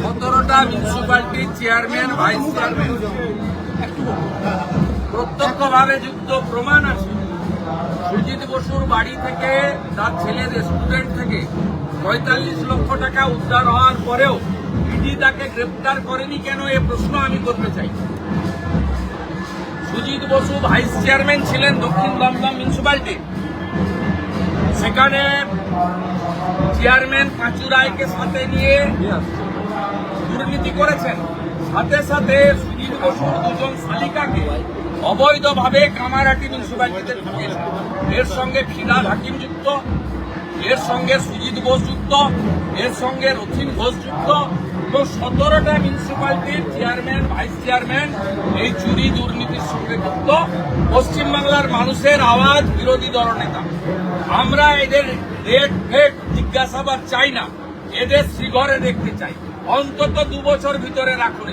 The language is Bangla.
সতেরোটা মিউনিসিপালিটির চেয়ারম্যান ভাইস চেয়ারম্যান প্রত্যক্ষভাবে যুক্ত প্রমাণ আছে। সুজিত বসুর বাড়ি থেকে তার ছেলের রেস্টুরেন্ট থেকে পঁয়তাল্লিশ লক্ষ টাকা উদ্ধার হওয়ার পরেও ইডি তাকে গ্রেপ্তার করেনি কেন এ প্রশ্ন আমি করতে চাই। সুজিত বসু ভাইস চেয়ারম্যান ছিলেন দক্ষিণ দমদম মিউনিসিপালিটি সেখানে চেয়ারম্যান পাঁচু রায়কে সাথে নিয়ে দুর্নীতি করেছেন। সাথে সাথে দুজন শালিকাকে অবৈধভাবে কামারাটি মিউনিসিপ্যালিটিতে ঢুকিয়েছেন এর সঙ্গে ফিরাল হাকিম যুক্ত, এর সঙ্গে সুজিত বোস যুক্ত, এর সঙ্গে রথিন ঘোষ যুক্ত। এবং সতেরোটা মিউনিসিপ্যালিটির চেয়ারম্যান ভাইস চেয়ারম্যান এই চুরি দুর্নীতির সঙ্গে যুক্ত। পশ্চিমবাংলার মানুষের আওয়াজ বিরোধী দলনেতা। আমরা এদের রেট ফেট জিজ্ঞাসাবাদ চাই না। এদের শ্রীঘরে দেখতে চাই। অন্তত দু বছর ভিতরে রাখুন